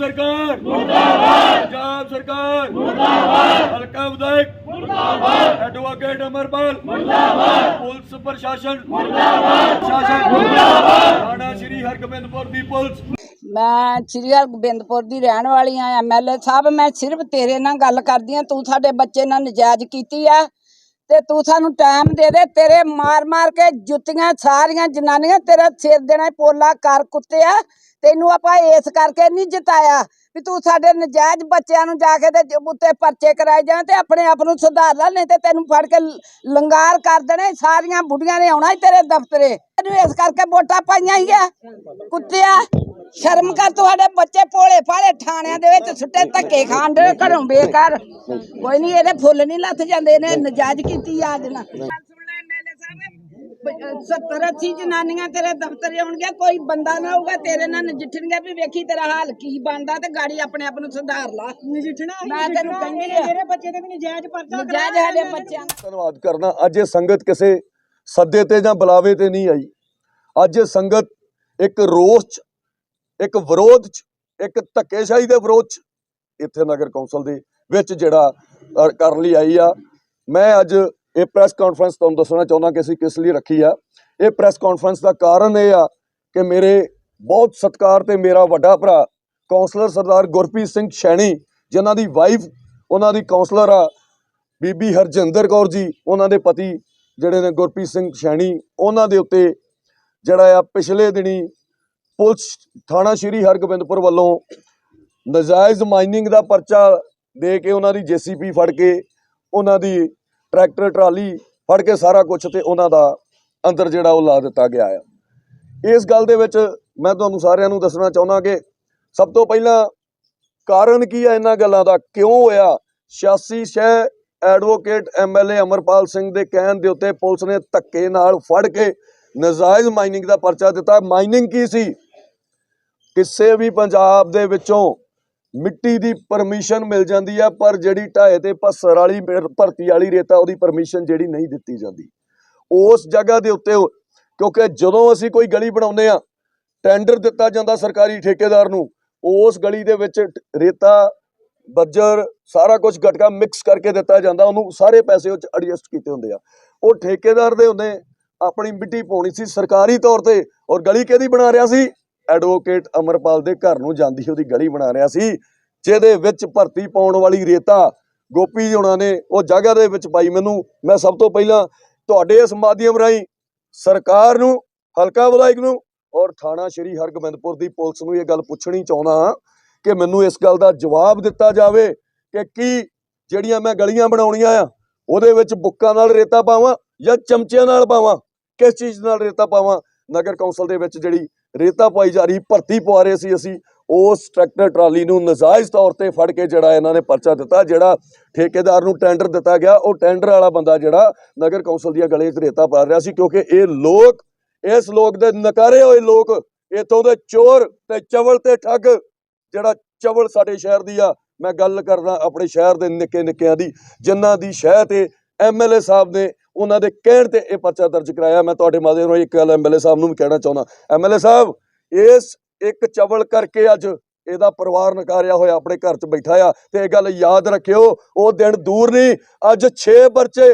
ਸਰਕਾਰ। ਮੁਰਦਾਬਾਦ। ਪੰਜਾਬ ਸਰਕਾਰ। ਮੁਰਦਾਬਾਦ। ਹਲਕਾ ਵਿਧਾਇਕ। ਮੁਰਦਾਬਾਦ। ਐਡਵੋਕੇਟ ਅਮਰਪਾਲ। ਮੁਰਦਾਬਾਦ। ਪੁਲਿਸ ਪ੍ਰਸ਼ਾਸਨ। ਮੁਰਦਾਬਾਦ। ਸ਼ਾਸਨ ਮੁਰਦਾਬਾਦ। ਥਾਣਾ ਸ਼੍ਰੀ ਹਰਗੋਬਿੰਦਪੁਰ ਦੀ ਪੁਲਿਸ। ਮੈਂ ਸ੍ਰੀ ਹਰਗੋਬਿੰਦਪੁਰ ਦੀ ਰਹਿਣ ਵਾਲੀ ਆ ਐਮਐਲਏ ਸਾਹਿਬ। ਮੈਂ ਸਿਰਫ ਤੇਰੇ ਨਾਲ ਗੱਲ ਕਰਦੀ ਆ ਤੂੰ ਸਾਡੇ ਬੱਚੇ ਨਾਲ ਨਜਾਇਜ਼ ਕੀਤੀ ਆ ਤੇ ਤੂੰ ਸਾਨੂੰ ਟਾਈਮ ਦੇ ਦੇ। ਤੇਰੇ ਮਾਰ ਮਾਰ ਕੇ ਜੁੱਤੀਆਂ ਸਾਰੀਆਂ ਜਨਾਨੀਆਂ ਤੇਰਾ ਸਿਰ ਦੇਣਾ ਪੋਲਾ ਕਰ ਕੁੱਤਿਆ ਤੈਨੂੰ ਆਪਾਂ ਇਸ ਕਰਕੇ ਨਹੀਂ ਜਿਤਾਇਆ ਵੀ ਤੂੰ ਸਾਡੇ ਨਜਾਇਜ਼ ਬੱਚਿਆਂ ਨੂੰ ਜਾ ਕੇ ਤੇ ਉੱਤੇ ਪਰਚੇ ਕਰਾਏ ਜਾਣ ਤੇ ਆਪਣੇ ਆਪ ਨੂੰ ਸੁਧਾਰ ਲੈ, ਨਹੀਂ ਤੇ ਤੈਨੂੰ ਫੜ ਕੇ ਲੰਗਾਰ ਕਰ ਦੇਣੇ, ਸਾਰੀਆਂ ਬੁੱਢੀਆਂ ਨੇ ਆਉਣਾ ਈ ਤੇਰੇ ਦਫ਼ਤਰੇ। ਤੈਨੂੰ ਇਸ ਕਰਕੇ ਵੋਟਾਂ ਪਾਈਆਂ ਹੀ ਆ। ਕੁੱਤਿਆ, ਸ਼ਰਮ ਕਰ ਤੁਹਾਡੇ ਬੱਚੇ ਭੋਲੇ ਭਾਲੇ ਥਾਣਿਆਂ ਦੇ ਵਿੱਚ ਸੁੱਟੇ ਧੱਕੇ ਖਾਣ ਦੇ ਘਰੋਂ ਬੇਕਾਰ ਕੋਈ ਨਹੀਂ, ਇਹਦੇ ਫੁੱਲ ਨਹੀਂ ਲੱਥ ਜਾਂਦੇ ਨੇ ਨਜਾਇਜ਼ ਕੀਤੀ ਆ ਅੱਜ ਨਾ 70 80 ਜਨਾਨੀਆਂ ਤੇਰੇ ਦਫ਼ਤਰ ਆਉਣਗੀਆਂ ਕੋਈ ਬੰਦਾ ਨਾ ਹੋਊਗਾ ਤੇਰੇ ਨਾਲ ਨਜਿੱਠਣਗੇ ਵੀ ਵੇਖੀ ਤੇਰਾ ਹਾਲ ਕੀ ਬਣਦਾ ਤੇ ਗਾੜੀ ਆਪਣੇ ਆਪ ਨੂੰ ਸੁਧਾਰ ਲਾ। ਨਜਿੱਠਣਾ ਮੈਂ ਤੈਨੂੰ ਕਹਿੰਦੀ ਆ। ਮੇਰੇ ਬੱਚੇ ਦੇ ਵੀ ਨਜਾਇਜ਼ ਪਰਚਾ ਨਜਾਇਜ਼ ਸਾਡੇ ਬੱਚਿਆਂ ਨੂੰ। ਧੰਨਵਾਦ ਕਰਨਾ ਅੱਜ ਇਹ ਸੰਗਤ ਕਿਸੇ ਸੱਦੇ ਤੇ ਜਾਂ ਬੁਲਾਵੇ ਤੇ ਨਹੀਂ ਆਈ। ਅੱਜ ਇਹ ਸੰਗਤ ਇੱਕ ਰੋਸ ਚ ਇੱਕ ਵਿਰੋਧ ਚ ਇੱਕ ਧੱਕੇਸ਼ਾਹੀ ਦੇ ਵਿਰੋਧ ਚ ਇੱਥੇ ਨਗਰ ਕੌਂਸਲ ਦੇ ਵਿੱਚ ਜਿਹੜਾ ਕਰਨ ਲਈ ਆਈ ਆ। ਮੈਂ ਅੱਜ ਇਹ ਪ੍ਰੈਸ ਕਾਨਫਰੰਸ ਤੁਹਾਨੂੰ ਦੱਸਣਾ ਚਾਹੁੰਦਾ ਕਿ ਅਸੀਂ ਕਿਸ ਲਈ ਰੱਖੀ ਆ। ਇਹ ਪ੍ਰੈਸ ਕਾਨਫਰੰਸ ਦਾ ਕਾਰਨ ਇਹ ਆ ਕਿ ਮੇਰੇ ਬਹੁਤ ਸਤਿਕਾਰ ਤੇ ਮੇਰਾ ਵੱਡਾ ਭਰਾ ਕਾਉਂਸਲਰ ਸਰਦਾਰ ਗੁਰਪ੍ਰੀਤ ਸਿੰਘ ਸ਼ੈਣੀ ਜਿਨ੍ਹਾਂ ਦੀ ਵਾਈਫ ਉਹਨਾਂ ਦੀ ਕਾਉਂਸਲਰ ਆ, ਬੀਬੀ ਹਰਜਿੰਦਰ ਕੌਰ ਜੀ, ਉਹਨਾਂ ਦੇ ਪਤੀ ਜਿਹੜੇ ਨੇ ਗੁਰਪ੍ਰੀਤ ਸਿੰਘ ਸ਼ੈਣੀ ਉਹਨਾਂ ਦੇ ਉੱਤੇ ਜਿਹੜਾ ਆ ਪਿਛਲੇ ਦਿਨੀ ਪੁਲਿਸ ਥਾਣਾ ਸ਼੍ਰੀ ਹਰਗੋਬਿੰਦਪੁਰ ਵੱਲੋਂ ਨਜਾਇਜ਼ ਮਾਈਨਿੰਗ ਦਾ ਪਰਚਾ ਦੇ ਕੇ ਉਹਨਾਂ ਦੀ ਜੀਸੀਪੀ ਫੜ ਕੇ ਉਹਨਾਂ ਦੀ ਟਰੈਕਟਰ, ਟਰਾਲੀ ਫੜ ਕੇ ਸਾਰਾ ਕੁਝ ਤੇ ਉਹਨਾਂ ਦਾ ਅੰਦਰ ਜਿਹੜਾ ਉਹ ਲਾ ਦਿੱਤਾ ਗਿਆ ਆ। ਇਸ ਗੱਲ ਦੇ ਵਿੱਚ ਮੈਂ ਤੁਹਾਨੂੰ ਸਾਰਿਆਂ ਨੂੰ ਦੱਸਣਾ ਚਾਹੁੰਦਾ ਕਿ ਸਭ ਤੋਂ ਪਹਿਲਾਂ ਕਾਰਨ ਕੀ ਆ ਇਹਨਾਂ ਗੱਲਾਂ ਦਾ? ਕਿਉਂ ਹੋਇਆ? 86 ਸ਼ਹਿ ਐਡਵੋਕੇਟ ਐਮਐਲਏ ਅਮਰਪਾਲ ਸਿੰਘ ਦੇ ਕਹਿਣ ਦੇ ਉੱਤੇ ਪੁਲਿਸ ਨੇ ਧੱਕੇ ਨਾਲ ਫੜ ਕੇ ਨਜਾਇਜ਼ ਮਾਈਨਿੰਗ ਦਾ ਪਰਚਾ ਦਿੱਤਾ। ਮਾਈਨਿੰਗ ਕੀ ਸੀ? ਕਿਸੇ ਵੀ ਪੰਜਾਬ ਦੇ ਵਿੱਚੋਂ ਮਿੱਟੀ ਦੀ ਪਰਮਿਸ਼ਨ ਮਿਲ ਜਾਂਦੀ ਆ, ਪਰ ਜਿਹੜੀ ਢਾਏ ਤੇ ਪੱਸਰ ਵਾਲੀ ਭਰਤੀ ਵਾਲੀ ਰੇਤਾ, ਉਹਦੀ ਪਰਮਿਸ਼ਨ ਜਿਹੜੀ ਨਹੀਂ ਦਿੱਤੀ ਜਾਂਦੀ। ਉਸ ਜਗ੍ਹਾ ਦੇ ਉੱਤੇ ਉਹ- ਕਿਉਂਕਿ ਜਦੋਂ ਅਸੀਂ ਕੋਈ ਗਲੀ ਬਣਾਉਂਦੇ ਆ ਟੈਂਡਰ ਦਿੱਤਾ ਜਾਂਦਾ ਸਰਕਾਰੀ ਠੇਕੇਦਾਰ ਨੂੰ, ਉਸ ਗਲੀ ਦੇ ਵਿੱਚ ਰੇਤਾ, ਬੱਜਰ, ਸਾਰਾ ਕੁਝ ਗਟਕਾ ਮਿਕਸ ਕਰਕੇ ਦਿੱਤਾ ਜਾਂਦਾ, ਉਹਨੂੰ ਸਾਰੇ ਪੈਸੇ ਉਹ ਚ ਐਡਜਸਟ ਕੀਤੇ ਹੁੰਦੇ ਆ। ਉਹ ਠੇਕੇਦਾਰ ਦੇ ਹੁੰਦੇ, ਆਪਣੀ ਮਿੱਟੀ ਪਾਉਣੀ ਸੀ ਸਰਕਾਰੀ ਤੌਰ ਤੇ, ਔਰ ਗਲੀ ਕਿਹਦੀ ਬਣਾ ਰਿਹਾ ਸੀ? ਐਡਵੋਕੇਟ ਅਮਰਪਾਲ ਦੇ ਘਰ ਨੂੰ ਜਾਂਦੀ ਉਹਦੀ ਗਲੀ ਬਣਾ ਰਿਹਾ ਸੀ, ਜਿਹਦੇ ਵਿੱਚ ਭਰਤੀ ਪਾਉਣ ਵਾਲੀ ਰੇਤਾ ਗੋਪੀ ਜੀ ਹੁਣਾਂ ਨੇ, ਉਹ ਜਗ੍ਹਾ ਦੇ ਵਿੱਚ ਪਾਈ ਮੈਨੂੰ। ਮੈਂ ਸਭ ਤੋਂ ਪਹਿਲਾਂ ਤੁਹਾਡੇ ਇਸ ਮਾਧਿਅਮ ਰਾਹੀਂ ਸਰਕਾਰ ਨੂੰ, ਹਲਕਾ ਵਿਧਾਇਕ ਨੂੰ ਔਰ ਥਾਣਾ ਸ਼੍ਰੀ ਹਰਗੋਬਿੰਦਪੁਰ ਦੀ ਪੁਲਿਸ ਨੂੰ ਇਹ ਗੱਲ ਪੁੱਛਣੀ ਚਾਹੁੰਦਾ ਹਾਂ ਕਿ ਮੈਨੂੰ ਇਸ ਗੱਲ ਦਾ ਜਵਾਬ ਦਿੱਤਾ ਜਾਵੇ ਕਿ ਕੀ ਜਿਹੜੀਆਂ ਮੈਂ ਗਲੀਆਂ ਬਣਾਉਣੀਆਂ ਆ, ਉਹਦੇ ਵਿੱਚ ਬੁੱਕਾਂ ਨਾਲ ਰੇਤਾ ਪਾਵਾਂ ਜਾਂ ਚਮਚਿਆਂ ਨਾਲ ਪਾਵਾਂ, ਕਿਸ ਚੀਜ਼ ਨਾਲ ਰੇਤਾ ਪਾਵਾਂ? ਨਗਰ ਕੌਂਸਲ ਦੇ ਵਿੱਚ ਜਿਹੜੀ ਰੇਤਾ ਪਾਈ ਜਾ ਰਹੀ, ਭਰਤੀ ਪਵਾ ਰਹੇ ਸੀ ਅਸੀਂ। ਉਸ ਟਰੈਕਟਰ ਟਰਾਲੀ ਨੂੰ ਨਜਾਇਜ਼ ਤੌਰ ਤੇ ਫੜ ਕੇ ਜਿਹੜਾ ਇਹਨਾਂ ਨੇ ਪਰਚਾ ਦਿੱਤਾ, ਜਿਹੜਾ ਠੇਕੇਦਾਰ ਨੂੰ ਟੈਂਡਰ ਦਿੱਤਾ ਗਿਆ। ਉਹ ਟੈਂਡਰ ਵਾਲਾ ਬੰਦਾ ਜਿਹੜਾ ਨਗਰ ਕੌਂਸਲ ਦੀਆਂ ਗਲੀਆਂ 'ਚ ਰੇਤਾ ਪਾ ਰਿਹਾ ਸੀ, ਕਿਉਂਕਿ ਇਹ ਲੋਕ, ਇਸ ਲੋਕ ਦੇ ਨਕਾਰੇ ਹੋਏ ਲੋਕ, ਇਥੋਂ ਦੇ ਚੋਰ ਤੇ ਚਵਲ ਤੇ ਠੱਗ, ਜਿਹੜਾ ਚਵਲ ਸਾਡੇ ਸ਼ਹਿਰ ਦੀ ਆ, ਮੈਂ ਗੱਲ ਕਰਦਾ ਆਪਣੇ ਸ਼ਹਿਰ ਦੇ ਨਿੱਕੇ ਨਿੱਕਿਆਂ ਦੀ, ਜਿਨ੍ਹਾਂ ਦੀ ਸ਼ਹਿ ਤੇ ਐਮਐਲਏ ਸਾਹਿਬ ਨੇ ਉਹਨਾਂ ਦੇ ਕਹਿਣ ਤੇ ਇਹ ਪਰਚਾ ਦਰਜ ਕਰਾਇਆ। ਮੈਂ ਤੁਹਾਡੇ ਮਾਧਿਅਮ ਨੂੰ ਇੱਕ ਗੱਲ ਐਮਐਲਏ ਸਾਹਿਬ ਨੂੰ ਵੀ ਕਹਿਣਾ ਚਾਹੁੰਦਾ। ਐਮਐਲਏ ਸਾਹਿਬ, ਇਸ ਇੱਕ ਚਵਲ ਕਰਕੇ ਅੱਜ ਇਹਦਾ ਪਰਿਵਾਰ ਨਕਾਰਿਆ ਹੋਇਆ, ਆਪਣੇ ਘਰ 'ਚ ਬੈਠਾ ਆ ਤੇ ਇਹ ਗੱਲ ਯਾਦ ਰੱਖਿਓ, ਉਹ ਦਿਨ ਦੂਰ ਨਹੀਂ, ਅੱਜ 6 ਪਰਚੇ,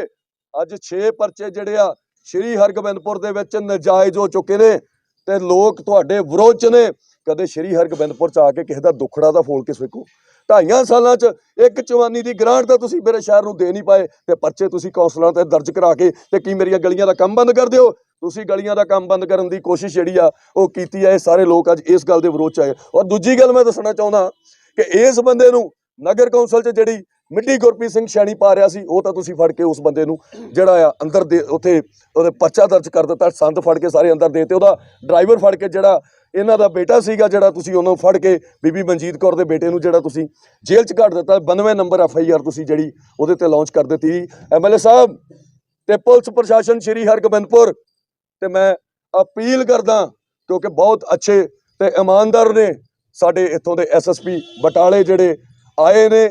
ਅੱਜ 6 ਪਰਚੇ ਜਿਹੜੇ ਆ, ਸ਼੍ਰੀ ਹਰਗੋਬਿੰਦਪੁਰ ਦੇ ਵਿੱਚ ਨਜਾਇਜ਼ ਹੋ ਚੁੱਕੇ ਨੇ ਤੇ ਲੋਕ ਤੁਹਾਡੇ ਵਿਰੋਧ 'ਚ ਨੇ। ਕਦੇ ਸ਼੍ਰੀ ਹਰਗੋਬਿੰਦਪੁਰ 'ਚ ਆ ਕੇ ਕਿਸੇ ਦਾ ਦੁੱਖੜਾ ਦਾ ਫੋਲ ਕੇ ਵੇਖੋ ਢਾਈਆਂ ਸਾਲਾਂ 'ਚ ਇੱਕ ਚਵਾਨੀ ਦੀ ਗ੍ਰਾਂਟ ਤਾਂ ਤੁਸੀਂ ਮੇਰੇ ਸ਼ਹਿਰ ਨੂੰ ਦੇ ਨਹੀਂ ਪਾਏ ਤੇ ਪਰਚੇ ਤੁਸੀਂ ਕੌਂਸਲਰਾਂ ਤੇ ਦਰਜ ਕਰਾ ਕੇ ਤੇ ਕੀ ਮੇਰੀਆਂ ਗਲੀਆਂ ਦਾ ਕੰਮ ਬੰਦ ਕਰ ਦਿਓ? ਤੁਸੀਂ ਗਲੀਆਂ ਦਾ ਕੰਮ ਬੰਦ ਕਰਨ ਦੀ ਕੋਸ਼ਿਸ਼ ਜਿਹੜੀ ਆ, ਉਹ ਕੀਤੀ ਆ, ਇਹ ਸਾਰੇ ਲੋਕ ਅੱਜ ਇਸ ਗੱਲ ਦੇ ਵਿਰੋਧ 'ਚ ਆਏ। ਔਰ ਦੂਜੀ ਗੱਲ ਮੈਂ ਦੱਸਣਾ ਚਾਹੁੰਦਾ ਕਿ ਇਸ ਬੰਦੇ ਨੂੰ ਨਗਰ ਕੌਂਸਲ 'ਚ ਜਿਹੜੀ ਮਿੱਟੀ ਗੁਰਪ੍ਰੀਤ ਸਿੰਘ ਛੈਣੀ ਪਾ ਰਿਹਾ ਸੀ, ਉਹ ਤਾਂ ਤੁਸੀਂ ਫੜ ਕੇ ਉਸ ਬੰਦੇ ਨੂੰ ਜਿਹੜਾ ਆ ਅੰਦਰ ਦੇ ਉੱਥੇ ਉਹਦੇ ਪਰਚਾ ਦਰਜ ਕਰ ਦਿੱਤਾ, ਸੰਦ ਫੜ ਕੇ ਸਾਰੇ ਅੰਦਰ ਦੇਤੇ, ਉਹਦਾ ਡਰਾਈਵਰ ਫੜ ਕੇ ਜਿਹੜਾ ਇਹਨਾਂ ਦਾ ਬੇਟਾ ਸੀਗਾ ਜਿਹੜਾ ਤੁਸੀਂ ਉਹਨੂੰ ਫੜ ਕੇ ਬੀਬੀ ਮਨਜੀਤ ਕੌਰ ਦੇ ਬੇਟੇ ਨੂੰ ਜਿਹੜਾ ਤੁਸੀਂ ਜੇਲ੍ਹ 'ਚ ਕੱਢ ਦਿੱਤਾ 92 ਨੰਬਰ ਐਫ ਆਈ ਆਰ ਤੁਸੀਂ ਜਿਹੜੀ ਉਹਦੇ ਤੇ ਲਾਂਚ ਕਰ ਦਿੱਤੀ। ਐਮਐਲਏ ਸਾਹਿਬ ਤੇ ਪੁਲਿਸ ਪ੍ਰਸ਼ਾਸਨ ਸ਼੍ਰੀ ਹਰਗੋਬਿੰਦਪੁਰ ਤੇ ਮੈਂ ਅਪੀਲ ਕਰਦਾ ਕਿਉਂਕਿ ਬਹੁਤ ਅੱਛੇ ਤੇ ਇਮਾਨਦਾਰ ਨੇ ਸਾਡੇ ਇੱਥੋਂ ਦੇ ਐਸਐਸਪੀ ਬਟਾਲੇ ਜਿਹੜੇ ਆਏ ਨੇ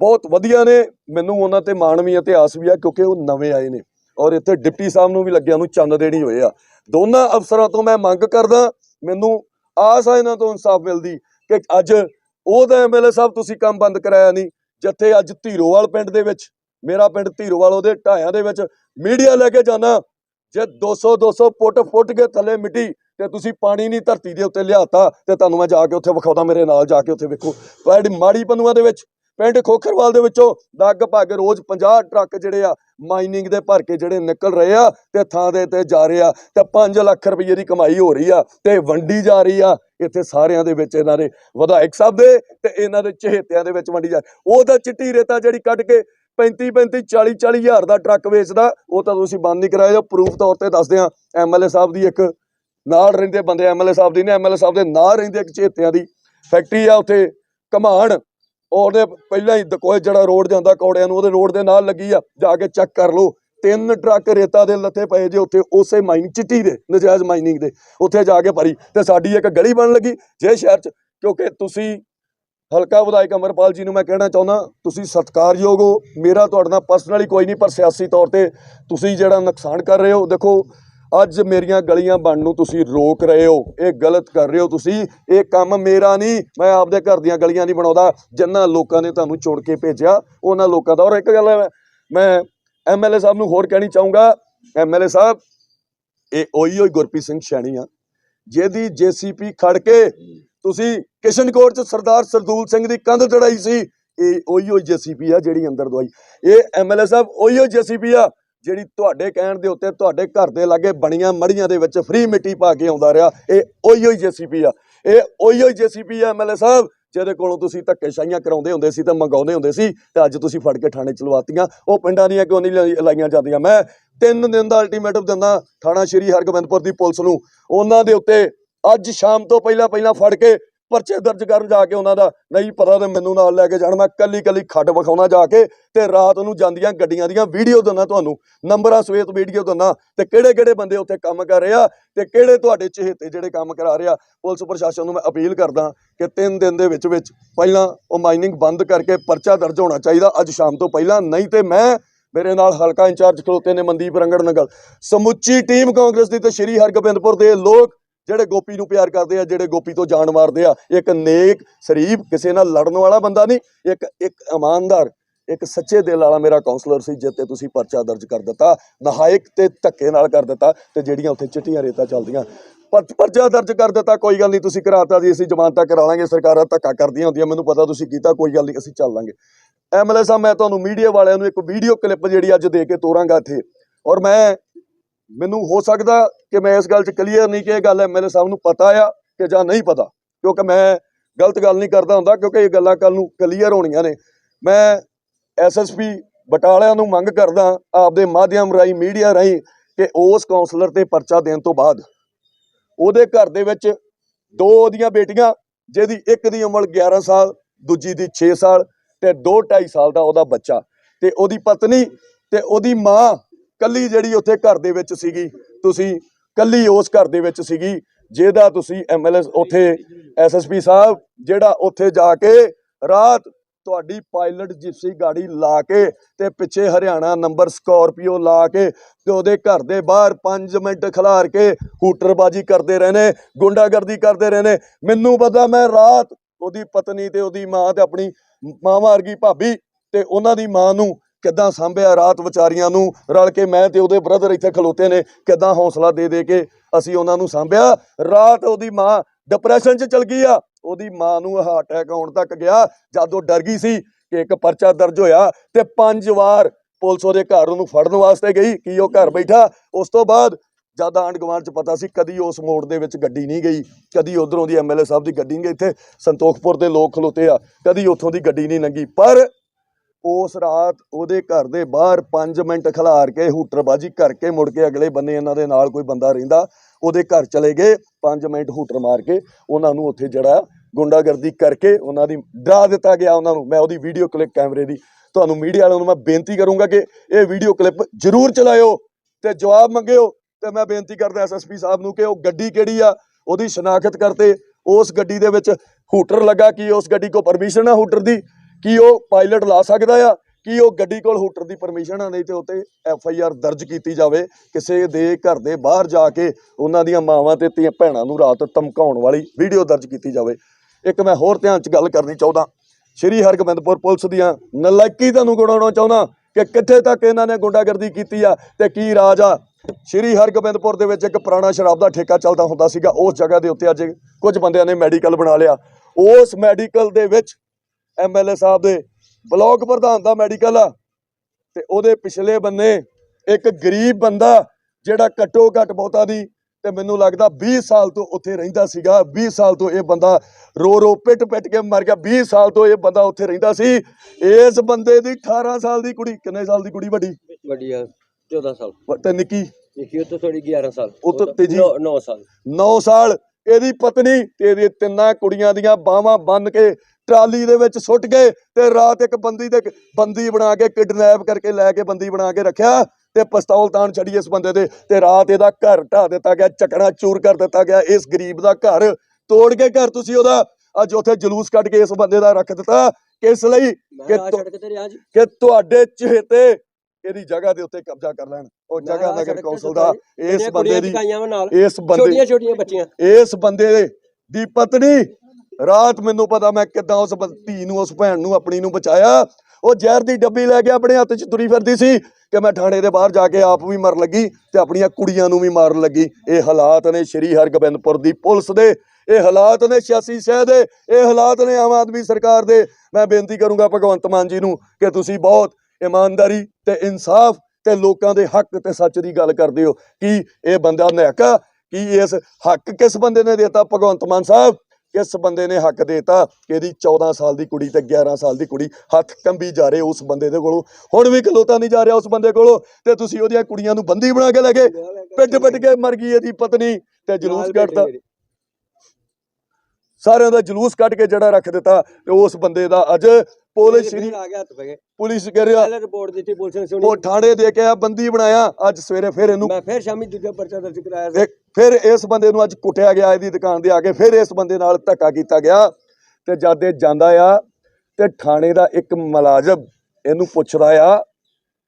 ਬਹੁਤ ਵਧੀਆ ਨੇ। ਮੈਨੂੰ ਉਹਨਾਂ ਤੇ ਮਾਣ ਵੀ ਇਤਿਹਾਸ ਵੀ ਆ ਕਿਉਂਕਿ ਉਹ ਨਵੇਂ ਆਏ ਨੇ। ਔਰ ਇੱਥੇ ਡਿਪਟੀ ਸਾਹਿਬ ਨੂੰ ਵੀ ਲੱਗਿਆ ਨੂੰ ਚੰਦ ਦੇਣੀ ਹੋਏ ਆ। ਦੋਨਾਂ ਅਫਸਰਾਂ ਤੋਂ ਮੈਂ ਮੰਗ ਕਰਦਾ, ਮੈਨੂੰ ਆਸ ਆ ਇਹਨਾਂ ਤੋਂ ਇਨਸਾਫ ਮਿਲਦੀ ਕਿ ਅੱਜ ਉਹਦਾ ਐਮਐਲਏ ਸਾਹਿਬ ਤੁਸੀਂ ਕੰਮ ਬੰਦ ਕਰਾਇਆ ਨਹੀਂ। ਜਿੱਥੇ ਅੱਜ ਧੀਰੋਵਾਲ ਪਿੰਡ ਦੇ ਵਿੱਚ, ਮੇਰਾ ਪਿੰਡ ਧੀਰੋਵਾਲ ਉਹਦੇ ਢਾਇਆਂ ਦੇ ਵਿੱਚ ਮੀਡੀਆ ਲੈ ਕੇ ਜਾਣਾ। ਜੇ 200 200 ਫੁੱਟ ਫੁੱਟ ਕੇ ਥੱਲੇ ਮਿੱਟੀ ਤੇ ਤੁਸੀਂ ਪਾਣੀ ਨਹੀਂ ਧਰਤੀ ਦੇ ਉੱਤੇ ਲਿਆਤਾ ਤੇ ਤੁਹਾਨੂੰ ਮੈਂ ਜਾ ਕੇ ਉੱਥੇ ਵਿਖਾਉਂਦਾ, ਮੇਰੇ ਨਾਲ ਜਾ ਕੇ ਉੱਥੇ ਵੇਖੋ। ਪਿੰਡ ਮਾੜੀ ਪੰਨੂਆਂ ਦੇ ਵਿੱਚ ਪਿੰਡ ਖੋਖਰਵਾਲ ਦੇ ਵਿੱਚੋਂ ਲਗਭਗ ਰੋਜ਼ 50 ਟਰੱਕ ਜਿਹੜੇ ਆ ਮਾਈਨਿੰਗ ਦੇ ਭਰ ਕੇ ਜਿਹੜੇ ਨਿਕਲ ਰਹੇ ਆ ਤੇ ਥਾਂ ਦੇ ਤੇ ਜਾ ਰਹੇ ਆ ਤੇ 5 ਲੱਖ ਰੁਪਏ ਦੀ ਕਮਾਈ ਹੋ ਰਹੀ ਆ ਤੇ ਵੰਡੀ ਜਾ ਰਹੀ ਆ। ਇੱਥੇ ਸਾਰਿਆਂ ਦੇ ਵਿੱਚ ਇਹਨਾਂ ਦੇ ਵਿਧਾਇਕ ਸਾਹਿਬ ਦੇ ਤੇ ਇਹਨਾਂ ਦੇ ਚਹੇਤਿਆਂ ਦੇ ਵਿੱਚ ਵੰਡੀ ਜਾ ਉਹ ਤਾਂ ਚਿੱਟੀ ਰੇਤਾ ਜਿਹੜੀ ਕੱਢ ਕੇ 35 35 40 40 ਹਜ਼ਾਰ ਦਾ ਟਰੱਕ ਵੇਚਦਾ, ਉਹ ਤਾਂ ਤੁਸੀਂ ਬੰਦ ਨਹੀਂ ਕਰਾਇਆ। ਪ੍ਰੂਫ ਤੌਰ ਤੇ ਦੱਸਦੇ ਆ ਐਮਐਲਏ ਸਾਹਿਬ ਦੀ ਇੱਕ ਨਾਲ ਰਹਿੰਦੇ ਬੰਦੇ ਐਮਐਲਏ ਸਾਹਿਬ ਦੀ ਨੇ ਐਮਐਲਏ ਸਾਹਿਬ ਦੇ ਨਾਲ ਰਹਿੰਦੇ ਇੱਕ ਚੇਤਿਆਂ ਦੀ ਫੈਕਟਰੀ ਆ ਉੱਥੇ ਕਮਾਣ ਉਹਦੇ ਪਹਿਲਾਂ ਹੀ ਕੋਈ ਜਿਹੜਾ ਰੋਡ ਜਾਂਦਾ ਕੌੜਿਆਂ ਨੂੰ, ਉਹਦੇ ਰੋਡ ਦੇ ਨਾਲ ਲੱਗੀ ਆ, ਜਾ ਕੇ ਚੈੱਕ ਕਰ ਲਓ। ਤਿੰਨ ਟਰੱਕ ਰੇਤਾ ਦੇ ਲੱਥੇ ਪਏ ਜੇ ਉੱਥੇ, ਉਸੇ ਮਾਈਨਿੰਗ ਚਿੱਟੀ ਦੇ, ਨਜਾਇਜ਼ ਮਾਈਨਿੰਗ ਦੇ, ਉੱਥੇ ਜਾ ਕੇ ਭਰੀ। ਤੇ ਸਾਡੀ ਇੱਕ ਗਲੀ ਬਣ ਲੱਗੀ, ਜੇ ਸ਼ਹਿਰ ਚ, ਕਿਉਂਕਿ ਤੁਸੀਂ ਹਲਕਾ ਵਿਧਾਇਕ ਅਮਰਪਾਲ ਜੀ ਨੂੰ ਮੈਂ ਕਹਿਣਾ ਚਾਹੁੰਦਾ, ਤੁਸੀਂ ਸਤਿਕਾਰਯੋਗ ਹੋ। ਮੇਰਾ ਤੁਹਾਡੇ ਨਾਲ ਪਰਸਨਲੀ ਕੋਈ ਨਹੀਂ, ਪਰ ਸਿਆਸੀ ਤੌਰ ਤੇ ਤੁਸੀਂ ਜਿਹੜਾ ਨੁਕਸਾਨ ਕਰ ਰਹੇ ਹੋ, ਦੇਖੋ ਅੱਜ ਮੇਰੀਆਂ ਗਲੀਆਂ ਬਣਨ ਨੂੰ ਤੁਸੀਂ ਰੋਕ ਰਹੇ ਹੋ ਇਹ ਗਲਤ ਕਰ ਰਹੇ ਹੋ ਤੁਸੀਂ ਇਹ ਕੰਮ ਮੇਰਾ ਨਹੀਂ ਮੈਂ ਆਪਦੇ ਘਰ ਦੀਆਂ ਗਲੀਆਂ ਨਹੀਂ ਬਣਾਉਂਦਾ ਜਿੰਨਾ ਲੋਕਾਂ ਨੇ ਤੁਹਾਨੂੰ ਚੁਣ ਕੇ ਭੇਜਿਆ ਉਹਨਾਂ ਲੋਕਾਂ ਦਾ। ਔਰ ਇੱਕ ਗੱਲ ਹੈ, ਮੈਂ ਐਮਐਲਏ ਸਾਹਿਬ ਨੂੰ ਹੋਰ ਕਹਿਣੀ ਚਾਹੂੰਗਾ ਐਮਐਲਏ ਸਾਹਿਬ ਇਹ ਉਹੀ ਹੋਈ ਗੁਰਪ੍ਰੀਤ ਸਿੰਘ ਸ਼ੈਣੀ ਆ ਜਿਹਦੀ ਜੀਸੀਪੀ ਖੜ ਕੇ ਤੁਸੀਂ ਕਿਸ਼ਨਕੋਟ ਚ ਸਰਦਾਰ ਸਰਦੂਲ ਸਿੰਘ ਦੀ ਕੰਧ ਚੜਾਈ ਸੀ ਇਹ ਉਹੀ ਹੋਈ ਜੀਸੀਪੀ ਆ ਜਿਹੜੀ ਅੰਦਰ ਦਵਾਈ। ਇਹ ਐਮਐਲਏ ਸਾਹਿਬ ਉਹੀ ਹੋਈ ਜੀਸੀਪੀ ਆ। ਜਿਹੜੀ ਤੁਹਾਡੇ ਕਹਿਣ ਦੇ ਉੱਤੇ ਤੁਹਾਡੇ ਘਰ ਦੇ ਲਾਗੇ ਬਣੀਆਂ ਮੜੀਆਂ ਦੇ ਵਿੱਚ ਫ੍ਰੀ ਮਿੱਟੀ ਪਾ ਕੇ ਆਉਂਦਾ ਰਿਹਾ, ਇਹ ਉਹੀ ਹੋਈ ਜੀਸੀਪੀ ਆ। ਇਹ ਉਹੀ ਹੋਈ ਜੀਸੀਪੀ ਆ ਐਮਐਲਏ ਸਾਹਿਬ, ਜਿਹਦੇ ਕੋਲੋਂ ਤੁਸੀਂ ਧੱਕੇਸ਼ਾਹੀਆਂ ਕਰਾਉਂਦੇ ਹੁੰਦੇ ਸੀ ਤੇ ਮੰਗਾਉਂਦੇ ਹੁੰਦੇ ਸੀ ਤੇ ਅੱਜ ਤੁਸੀਂ ਫੜ ਕੇ ਥਾਣੇ ਚ ਲਵਾਤੀਆਂ। ਉਹ ਪਿੰਡਾਂ ਦੀਆਂ ਕਿਉਂ ਨਹੀਂ ਲਾਈ- ਲਾਈਆਂ ਜਾਂਦੀਆਂ? ਮੈਂ ਤਿੰਨ ਦਿਨ ਦਾ ਅਲਟੀਮੇਟਮ ਦਿੰਦਾ ਥਾਣਾ ਸ਼੍ਰੀ ਹਰਗੋਬਿੰਦਪੁਰ ਦੀ ਪੁਲਿਸ ਨੂੰ। ਉਹਨਾਂ ਦੇ ਉੱਤੇ ਅੱਜ ਸ਼ਾਮ ਤੋਂ ਪਹਿਲਾਂ ਪਹਿਲਾਂ ਫੜ ਕੇ ਪਰਚੇ ਦਰਜ ਕਰਨ ਜਾ ਕੇ ਉਹਨਾਂ ਦਾ ਨਹੀਂ ਪਤਾ ਤੇ ਮੈਨੂੰ ਨਾਲ ਲੈ ਕੇ ਜਾਣ। ਮੈਂ ਕੱਲੀ ਕੱਲੀ ਖੱਡ ਵਿਖਾਉਣਾ ਜਾ ਕੇ ਤੇ ਰਾਤ ਨੂੰ ਜਾਂਦੀਆਂ ਗੱਡੀਆਂ ਦੀਆਂ ਵੀਡੀਓ ਦਿੰਦਾ ਤੁਹਾਨੂੰ। ਨੰਬਰਾਂ ਸਵੇਤ ਵੀਡੀਓ ਦਿੰਦਾ ਤੇ ਕਿਹੜੇ ਕਿਹੜੇ ਬੰਦੇ ਉੱਥੇ ਕੰਮ ਕਰ ਰਹੇ ਆ ਤੇ ਕਿਹੜੇ ਤੁਹਾਡੇ ਚਹੇਤੇ ਜਿਹੜੇ ਕੰਮ ਕਰਾ ਰਹੇ ਆ ਪੁਲਿਸ ਪ੍ਰਸ਼ਾਸਨ ਨੂੰ ਮੈਂ ਅਪੀਲ ਕਰਦਾ ਕਿ ਤਿੰਨ ਦਿਨ ਦੇ ਵਿੱਚ ਵਿੱਚ ਪਹਿਲਾਂ ਉਹ ਮਾਈਨਿੰਗ ਬੰਦ ਕਰਕੇ ਪਰਚਾ ਦਰਜ ਹੋਣਾ ਚਾਹੀਦਾ ਅੱਜ ਸ਼ਾਮ ਤੋਂ ਪਹਿਲਾਂ, ਨਹੀਂ ਤੇ ਮੈਂ ਮੇਰੇ ਨਾਲ ਹਲਕਾ ਇੰਚਾਰਜ ਖਲੋਤੇ ਨੇ ਮਨਦੀਪ ਰੰਗੜ ਨਗਲ ਸਮੁੱਚੀ ਟੀਮ ਕਾਂਗਰਸ ਦੀ ਤੇ ਸ਼੍ਰੀ ਹਰਗੋਬਿੰਦਪੁਰ ਦੇ ਲੋਕ ਜਿਹੜੇ ਗੋਪੀ ਨੂੰ ਪਿਆਰ ਕਰਦੇ ਆ, ਜਿਹੜੇ ਗੋਪੀ ਤੋਂ ਜਾਨ ਮਾਰਦੇ ਆ, ਇੱਕ ਨੇਕ, ਸ਼ਰੀਫ, ਕਿਸੇ ਨਾਲ ਲੜਨ ਵਾਲਾ ਬੰਦਾ ਨਹੀਂ, ਇੱਕ ਇੱਕ ਇਮਾਨਦਾਰ, ਇੱਕ ਸੱਚੇ ਦਿਲ ਵਾਲਾ ਮੇਰਾ ਕਾਉਂਸਲਰ ਸੀ ਜਿੱਤੇ ਤੁਸੀਂ ਪਰਚਾ ਦਰਜ ਕਰ ਦਿੱਤਾ ਨਹਾਇਕ ਤੇ ਧੱਕੇ ਨਾਲ ਕਰ ਦਿੱਤਾ, ਤੇ ਜਿਹੜੀਆਂ ਉੱਥੇ ਚਿੱਟੀਆਂ ਰੇਤਾ ਚੱਲਦੀਆਂ। ਪਰ ਪਰਚਾ ਦਰਜ ਕਰ ਦਿੱਤਾ, ਕੋਈ ਗੱਲ ਨਹੀਂ, ਤੁਸੀਂ ਕਰਾਤਾ ਜੀ, ਅਸੀਂ ਜ਼ਮਾਨਤਾਂ ਕਰਾ ਲਾਂਗੇ, ਸਰਕਾਰਾਂ ਧੱਕਾ ਕਰਦੀਆਂ ਹੁੰਦੀਆਂ, ਮੈਨੂੰ ਪਤਾ ਤੁਸੀਂ ਕੀਤਾ, ਕੋਈ ਗੱਲ ਨਹੀਂ, ਅਸੀਂ ਚੱਲ ਲਾਂਗੇ। ਐਮਐਲਏ ਸਾਹਿਬ, ਮੈਂ ਤੁਹਾਨੂੰ ਮੀਡੀਆ ਵਾਲਿਆਂ ਨੂੰ ਇੱਕ ਵੀਡੀਓ ਕਲਿੱਪ ਜਿਹੜੀ ਅੱਜ ਦੇ ਕੇ ਤੋਰਾਂਗਾ ਇੱਥੇ, ਔਰ ਮੈਂ ਮੈਨੂੰ ਹੋ ਸਕਦਾ ਕਿ ਮੈਂ ਇਸ ਗੱਲ 'ਚ ਕਲੀਅਰ ਨਹੀਂ ਕਿ ਇਹ ਗੱਲ ਐਮਐਲਏ ਸਾਹਿਬ ਨੂੰ ਪਤਾ ਆ ਕਿ ਜਾਂ ਨਹੀਂ ਪਤਾ, ਕਿਉਂਕਿ ਮੈਂ ਗਲਤ ਗੱਲ ਨਹੀਂ ਕਰਦਾ ਹੁੰਦਾ, ਕਿਉਂਕਿ ਇਹ ਗੱਲਾਂ ਕੱਲ ਨੂੰ ਕਲੀਅਰ ਹੋਣੀਆਂ ਨੇ। ਮੈਂ ਐਸਐਸਪੀ ਬਟਾਲਿਆਂ ਨੂੰ ਮੰਗ ਕਰਦਾ, ਆਪਦੇ ਮਾਧਿਅਮ ਰਾਹੀਂ ਮੀਡੀਆ ਰਾਹੀਂ ਕਿ ਉਸ ਕਾਉਂਸਲਰ ਤੇ ਪਰਚਾ ਦੇਣ ਤੋਂ ਬਾਅਦ ਉਹਦੇ ਘਰ ਦੇ ਵਿੱਚ ਦੋ ਉਹਦੀਆਂ ਬੇਟੀਆਂ, ਜਿਹਦੀ ਇੱਕ ਦੀ ਉਮਰ 11 ਸਾਲ, ਦੂਜੀ ਦੀ 6 ਸਾਲ ਤੇ 2 2.5 ਸਾਲ ਦਾ ਉਹਦਾ ਬੱਚਾ। ਤੇ ਉਹਦੀ ਪਤਨੀ ਤੇ ਉਹਦੀ ਮਾਂ ਕੱਲੀ ਜਿਹੜੀ ਉੱਥੇ ਘਰ ਦੇ ਵਿੱਚ ਸੀਗੀ, ਤੁਸੀਂ ਕੱਲੀ ਉਸ ਘਰ ਦੇ ਵਿੱਚ ਸੀਗੀ, ਜਿਹਦਾ ਤੁਸੀਂ ਐਮਐਲਏ ਉੱਥੇ ਐਸਐਸਪੀ ਸਾਹਿਬ, ਜਿਹੜਾ ਉੱਥੇ ਜਾ ਕੇ ਰਾਤ ਤੁਹਾਡੀ ਪਾਇਲਟ ਜਿਪਸੀ ਗਾੜੀ ਲਾ ਕੇ ਤੇ ਪਿੱਛੇ ਹਰਿਆਣਾ ਨੰਬਰ ਸਕੋਰਪੀਓ ਲਾ ਕੇ ਤੇ ਉਹਦੇ ਘਰ ਦੇ ਬਾਹਰ 5 ਮਿੰਟ ਖਿਲਾਰ ਕੇ ਹੂਟਰਬਾਜੀ ਕਰਦੇ ਰਹਨੇ ਗੁੰਡਾਗਰਦੀ ਕਰਦੇ ਰਹਨੇ ਮੈਨੂੰ ਪਤਾ ਮੈਂ ਰਾਤ ਉਹਦੀ ਪਤਨੀ ਤੇ ਉਹਦੀ ਮਾਂ ਤੇ ਆਪਣੀ ਮਾਂ ਵਰਗੀ ਭਾਬੀ ਤੇ ਉਹਨਾਂ ਦੀ ਮਾਂ ਨੂੰ ਕਿੱਦਾਂ ਸੰਭਿਆ ਰਾਤ ਵਿਚਾਰੀਆਂ ਨੂੰ ਰਲ ਕੇ ਮੈਂ ਤੇ ਉਹਦੇ ਬ੍ਰਦਰ ਇੱਥੇ ਖਲੋਤੇ ਨੇ, ਕਿੱਦਾਂ ਹੌਸਲਾ ਦੇ ਦੇ ਕੇ ਅਸੀਂ ਉਹਨਾਂ ਨੂੰ ਸੰਭਿਆ। ਰਾਤ ਉਹਦੀ ਮਾਂ ਡਿਪਰੈਸ਼ਨ 'ਚ ਚਲ ਗਈ ਆ। ਉਹਦੀ ਮਾਂ ਨੂੰ ਹਾਰਟ ਅਟੈਕ ਆਉਣ ਤੱਕ ਗਿਆ। ਜਦ ਉਹ ਡਰ ਗਈ ਸੀ ਕਿ ਇੱਕ ਪਰਚਾ ਦਰਜ ਹੋਇਆ ਤੇ ਪੰਜ ਵਾਰ ਪੁਲਿਸ ਉਹਦੇ ਘਰ ਉਹਨੂੰ ਫੜਨ ਵਾਸਤੇ ਗਈ, ਕਿ ਉਹ ਘਰ ਬੈਠਾ। ਉਸ ਤੋਂ ਬਾਅਦ ਜਦ ਆਂਢ ਗੁਆਂਢ ਚ ਪਤਾ ਸੀ ਕਦੀ ਉਸ ਮੋੜ ਦੇ ਵਿੱਚ ਗੱਡੀ ਨਹੀਂ ਗਈ, ਕਦੀ ਉਧਰੋਂ ਦੀ ਐਮਐਲਏ ਸਾਹਿਬ ਦੀ ਗੱਡੀ ਨਹੀਂ ਗਈ, ਇੱਥੇ ਸੰਤੋਖਪੁਰ ਦੇ ਲੋਕ ਖਲੋਤੇ ਆ, ਕਦੀ ਉੱਥੋਂ ਦੀ ਗੱਡੀ ਨਹੀਂ ਲੰਗੀ ਪਰ ਉਸ ਰਾਤ ਉਹਦੇ ਘਰ ਦੇ ਬਾਹਰ 5 ਮਿੰਟ ਖਿਲਾਰ ਕੇ ਹੂਟਰਬਾਜੀ ਕਰਕੇ ਮੁੜ ਕੇ ਅਗਲੇ ਬੰਨੇ ਇਹਨਾਂ ਦੇ ਨਾਲ ਕੋਈ ਬੰਦਾ ਰਹਿੰਦਾ, ਉਹਦੇ ਘਰ ਚਲੇ ਗਏ 5 ਮਿੰਟ ਹੂਟਰ ਮਾਰ ਕੇ ਉਹਨਾਂ ਨੂੰ ਉੱਥੇ ਜਿਹੜਾ ਗੁੰਡਾਗਰਦੀ ਕਰਕੇ ਉਹਨਾਂ ਦੀ ਡਰਾ ਦਿੱਤਾ ਗਿਆ ਉਹਨਾਂ ਨੂੰ। ਮੈਂ ਉਹਦੀ ਵੀਡੀਓ ਕਲਿੱਪ ਕੈਮਰੇ ਦੀ। ਤੁਹਾਨੂੰ ਮੀਡੀਆ ਵਾਲਿਆਂ ਨੂੰ ਮੈਂ ਬੇਨਤੀ ਕਰੂੰਗਾ ਕਿ ਇਹ ਵੀਡੀਓ ਕਲਿੱਪ ਜ਼ਰੂਰ ਚਲਾਇਓ ਤੇ ਜਵਾਬ ਮੰਗਿਓ ਤੇ ਮੈਂ ਬੇਨਤੀ ਕਰਦਾ ਐਸਐਸਪੀ ਸਾਹਿਬ ਨੂੰ ਕਿ ਉਹ ਗੱਡੀ ਕਿਹੜੀ ਆ, ਉਹਦੀ ਸ਼ਨਾਖਤ ਕਰਤੇ। ਉਸ ਗੱਡੀ ਦੇ ਵਿੱਚ ਹੂਟਰ ਲੱਗਾ ਕਿ? ਉਸ ਗੱਡੀ ਕੋ ਪਰਮਿਸ਼ਨ ਆ ਹੂਟਰ ਦੀ? ਕੀ ਉਹ ਪਾਇਲਟ ਲਾ ਸਕਦਾ ਆ? ਕੀ ਉਹ ਗੱਡੀ ਕੋਲ ਹੂਟਰ ਦੀ ਪਰਮਿਸ਼ਨ ਆ? ਨਹੀਂ ਤੇ ਉੱਤੇ ਐਫ ਆਈ ਆਰ ਦਰਜ ਕੀਤੀ ਜਾਵੇ। ਕਿਸੇ ਦੇ ਘਰ ਦੇ ਬਾਹਰ ਜਾ ਕੇ ਉਹਨਾਂ ਦੀਆਂ ਮਾਵਾਂ ਤੇ ਧੀਆਂ ਭੈਣਾਂ ਨੂੰ ਰਾਤ ਧਮਕਾਉਣ ਵਾਲੀ ਵੀਡੀਓ ਦਰਜ ਕੀਤੀ ਜਾਵੇ। ਇੱਕ ਮੈਂ ਹੋਰ ਧਿਆਨ ਚ ਗੱਲ ਕਰਨੀ ਚਾਹੁੰਦਾ। ਸ਼੍ਰੀ ਹਰਗੋਬਿੰਦਪੁਰ ਪੁਲਿਸ ਦੀਆਂ ਨਲਾਇਕੀ ਤੁਹਾਨੂੰ ਗੁਣਾਉਣਾ ਚਾਹੁੰਦਾ ਕਿ ਕਿੱਥੇ ਤੱਕ ਇਹਨਾਂ ਨੇ ਗੁੰਡਾਗਰਦੀ ਕੀਤੀ ਆ ਤੇ ਕੀ ਰਾਜ ਆ? ਸ਼੍ਰੀ ਹਰਗੋਬਿੰਦਪੁਰ ਦੇ ਵਿੱਚ ਇੱਕ ਪੁਰਾਣਾ ਸ਼ਰਾਬ ਦਾ ਠੇਕਾ ਚੱਲਦਾ ਹੁੰਦਾ ਸੀਗਾ। ਉਸ ਜਗ੍ਹਾ ਦੇ ਉੱਤੇ ਅੱਜ ਕੁਝ ਬੰਦਿਆਂ ਨੇ ਮੈਡੀਕਲ ਬਣਾ ਲਿਆ। ਉਸ ਮੈਡੀਕਲ ਦੇ ਵਿੱਚ ਐਮਐਲਏ ਸਾਹਿਬ ਦੇ ਬਲਾਕ ਪ੍ਰਧਾਨ ਦਾ ਮੈਡੀਕਲ ਆ। ਤੇ ਉਹਦੇ ਪਿਛਲੇ ਬੰਨੇ ਇੱਕ ਗਰੀਬ ਬੰਦਾ ਜਿਹੜਾ ਘੱਟੋ ਘੱਟ ਬਹੁਤਾ ਦੀ ਤੇ ਮੈਨੂੰ ਲੱਗਦਾ 20 ਸਾਲ ਤੋਂ ਉੱਥੇ ਰਹਿੰਦਾ ਸੀਗਾ। 20 ਸਾਲ ਤੋਂ ਇਹ ਬੰਦਾ ਰੋ ਰੋ ਪਿੱਟ ਪਿੱਟ ਕੇ ਮਰ ਗਿਆ। 20 ਸਾਲ ਤੋਂ ਇਹ ਬੰਦਾ ਉੱਥੇ ਰਹਿੰਦਾ ਸੀ। ਇਸ ਬੰਦੇ ਦੀ 18 ਸਾਲ ਦੀ ਕੁੜੀ ਕਿੰਨੇ ਸਾਲ ਦੀ ਕੁੜੀ ਵੱਡੀ? ਵੱਡੀ ਆ 14 ਸਾਲ। ਤੇ ਨਿੱਕੀ? ਨਿੱਕੀ ਉਹ ਤੋਂ ਥੋੜੀ 11 ਸਾਲ। ਉਹ ਤੋਂ ਤੀਜੀ? 9 ਸਾਲ। 9 ਸਾਲ। ਇਹਦੀ ਪਤਨੀ ਤੇ ਇਹਦੀ ਤਿੰਨਾਂ ਕੁੜੀਆਂ ਦੀਆਂ ਬਾਹਾਂ ਬੰਨ ਕੇ ਟਰਾਲੀ ਦੇ ਵਿੱਚ ਸੁੱਟ ਗਏ ਤੇ ਰਾਤ ਇੱਕ ਬੰਦੀ ਦੇ ਬੰਦੀ ਬਣਾ ਕੇ ਕਿਡਨੈਪ ਕਰਕੇ ਲੈ ਕੇ ਬੰਦੀ ਬਣਾ ਕੇ ਰੱਖਿਆ ਤੇ ਪਿਸਤੌਲ ਤਾਣ ਛੜੀ ਇਸ ਬੰਦੇ ਦੇ ਤੇ ਰਾਤ ਇਹਦਾ ਘਰ ਢਾ ਦਿੱਤਾ ਗਿਆ ਚੱਕਣਾ ਚੂਰ ਕਰ ਦਿੱਤਾ ਗਿਆ ਇਸ ਗਰੀਬ ਦਾ ਘਰ। ਤੋੜ ਕੇ ਘਰ ਤੁਸੀਂ ਉਹਦਾ ਅੱਜ ਉੱਥੇ ਜਲੂਸ ਕੱਢ ਕੇ ਇਸ ਬੰਦੇ ਦਾ ਰੱਖ ਦਿੱਤਾ। ਕਿਸ ਲਈ? ਕਿ ਤੁਹਾਡੇ ਚਹੇਤੇ ਇਹਦੀ ਜਗ੍ਹਾ ਦੇ ਉੱਤੇ ਕਬਜ਼ਾ ਕਰ ਲੈਣ। ਉਹ ਜਗ੍ਹਾ ਨਗਰ ਕੌਂਸਲ ਦਾ ਇਸ ਬੰਦੇ ਦੀ ਇਸ ਬੰਦੇ ਛੋਟੀਆਂ ਛੋਟੀਆਂ ਬੱਚੀਆਂ। ਇਸ ਬੰਦੇ ਦੀ ਪਤਨੀ ਰਾਤ ਮੈਨੂੰ ਪਤਾ ਮੈਂ ਕਿਦਾਂ ਉਸ ਬ- ਧੀ ਨੂੰ, ਉਸ ਭੈਣ ਨੂੰ, ਆਪਣੀ ਨੂੰ ਬਚਾਇਆ। ਉਹ ਜ਼ਹਿਰ ਦੀ ਡੱਬੀ ਲੈ ਕੇ ਆਪਣੇ ਹੱਥ 'ਚ ਤੁਰੀ ਫਿਰਦੀ ਸੀ ਕਿ ਮੈਂ ਥਾਣੇ ਦੇ ਬਾਹਰ ਜਾ ਕੇ ਆਪ ਵੀ ਮਰਨ ਲੱਗੀ ਤੇ ਆਪਣੀਆਂ ਕੁੜੀਆਂ ਨੂੰ ਵੀ ਮਾਰਨ ਲੱਗੀ। ਇਹ ਹਾਲਾਤ ਨੇ ਸ਼੍ਰੀ ਹਰਗੋਬਿੰਦਪੁਰ ਦੀ ਪੁਲਿਸ ਦੇ। ਇਹ ਹਾਲਾਤ ਨੇ 86 ਸ਼ਹਿ ਦੇ। ਇਹ ਹਾਲਾਤ ਨੇ ਆਮ ਆਦਮੀ ਸਰਕਾਰ ਦੇ। ਮੈਂ ਬੇਨਤੀ ਕਰੂੰਗਾ ਭਗਵੰਤ ਮਾਨ ਜੀ ਨੂੰ ਕਿ ਤੁਸੀਂ ਬਹੁਤ ਇਮਾਨਦਾਰੀ ਤੇ ਇਨਸਾਫ ਤੇ ਲੋਕਾਂ ਦੇ ਹੱਕ ਤੇ ਸੱਚ ਦੀ ਗੱਲ ਕਰਦੇ ਹੋ। ਕਿ ਇਹ ਬੰਦਾ ਨਿਹਕਾ ਕੀ ਇਸ ਹੱਕ ਕਿਸ ਬੰਦੇ ਨੇ ਦਿੱਤਾ? ਭਗਵੰਤ ਮਾਨ ਸਾਹਿਬ ਕਿਸ ਬੰਦੇ ਨੇ ਹੱਕ ਦਿੱਤਾ ਕਿ ਇਹਦੀ 14 ਸਾਲ ਦੀ ਕੁੜੀ ਤੇ 11 ਸਾਲ ਦੀ ਕੁੜੀ ਹੱਥ ਕੰਬੀ ਜਾ ਰਹੇ ਉਸ ਬੰਦੇ ਦੇ ਕੋਲੋਂ? ਹੁਣ ਵੀ ਖਲੋਤਾ ਨਹੀਂ ਜਾ ਰਿਹਾ ਉਸ ਬੰਦੇ ਕੋਲੋਂ ਤੇ ਤੁਸੀਂ ਉਹਦੀਆਂ ਕੁੜੀਆਂ ਨੂੰ ਬੰਦੀ ਬਣਾ ਕੇ ਲੈ ਗਏ? ਪਿੱਟ ਪਿੱਟ ਕੇ ਮਰ ਗਈ ਇਹਦੀ ਪਤਨੀ ਤੇ ਜਲੂਸ ਕੱਢਦਾ। ਸਾਰਿਆਂ ਦਾ ਜਲੂਸ ਕੱਢ ਕੇ ਜਿਹੜਾ ਰੱਖ ਦਿੱਤਾ ਤੇ ਉਸ ਬੰਦੇ ਦਾ ਅੱਜ ਪੁਲਿਸ ਸ਼੍ਰੀ ਆ ਗਿਆ ਹੱਥ ਪੈ ਗਏ ਪੁਲਿਸ ਕਹਿ ਰਿਹਾ ਪਹਿਲੇ ਰਿਪੋਰਟ ਦਿੱਤੀ ਪੁਲਿਸ ਨੇ ਸੁਣੀ। ਉਹ ਥਾਣੇ ਦੇ ਕੇ ਆ ਬੰਦੀ ਬਣਾਇਆ ਅੱਜ ਸਵੇਰੇ ਫਿਰ ਇਹਨੂੰ ਮੈਂ ਫਿਰ ਸ਼ਾਮੀ ਦੂਜਾ ਪਰਚਾ ਦਰਜ ਕਰਾਇਆ ਸੀ। ਫਿਰ ਇਸ ਬੰਦੇ ਨੂੰ ਅੱਜ ਕੁੱਟਿਆ ਗਿਆ ਇਹਦੀ ਦੁਕਾਨ ਦੇ ਆ ਕੇ ਫਿਰ ਇਸ ਬੰਦੇ ਨਾਲ ਧੱਕਾ ਕੀਤਾ ਗਿਆ ਤੇ ਜਦ ਇਹ ਜਾਂਦਾ ਆ ਤੇ ਥਾਣੇ ਦਾ ਇੱਕ ਮੁਲਾਜ਼ਮ ਇਹਨੂੰ ਪੁੱਛਦਾ ਆ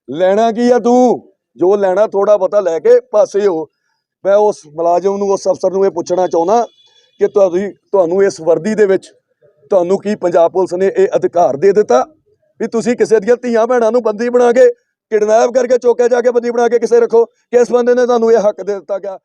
ਲੈਣਾ ਕੀ ਆ ਤੂੰ? ਜੋ ਲੈਣਾ ਥੋੜਾ ਬਹੁਤਾ ਲੈ ਕੇ ਪਾਸੇ ਹੋ। ਮੈਂ ਉਸ ਮੁਲਾਜ਼ਮ ਨੂੰ ਉਸ ਅਫਸਰ ਨੂੰ ਇਹ ਪੁੱਛਣਾ ਚਾਹੁੰਦਾ ਕਿ ਤੁਹਾਡੀ, ਤੁਹਾਨੂੰ ਇਸ ਵਰਦੀ ਦੇ ਵਿੱਚ ਤੁਹਾਨੂੰ ਕੀ ਪੰਜਾਬ ਪੁਲਿਸ ਨੇ ਇਹ ਅਧਿਕਾਰ ਦੇ ਦਿੱਤਾ? ਵੀ ਤੁਸੀਂ ਕਿਸੇ ਦੀਆਂ ਧੀਆਂ ਭੈਣਾਂ ਨੂੰ ਬੰਦੀ ਬਣਾ ਕੇ ਕਿਡਨੈਪ ਕਰਕੇ ਚੋਕੇ ਜਾ ਕੇ ਬੰਦੀ ਬਣਾ ਕੇ ਕਿਸੇ ਰੱਖੋ ਇਸ ਬੰਦੇ ਨੇ ਤੁਹਾਨੂੰ ਇਹ ਹੱਕ ਦੇ ਦਿੱਤਾ ਗਿਆ?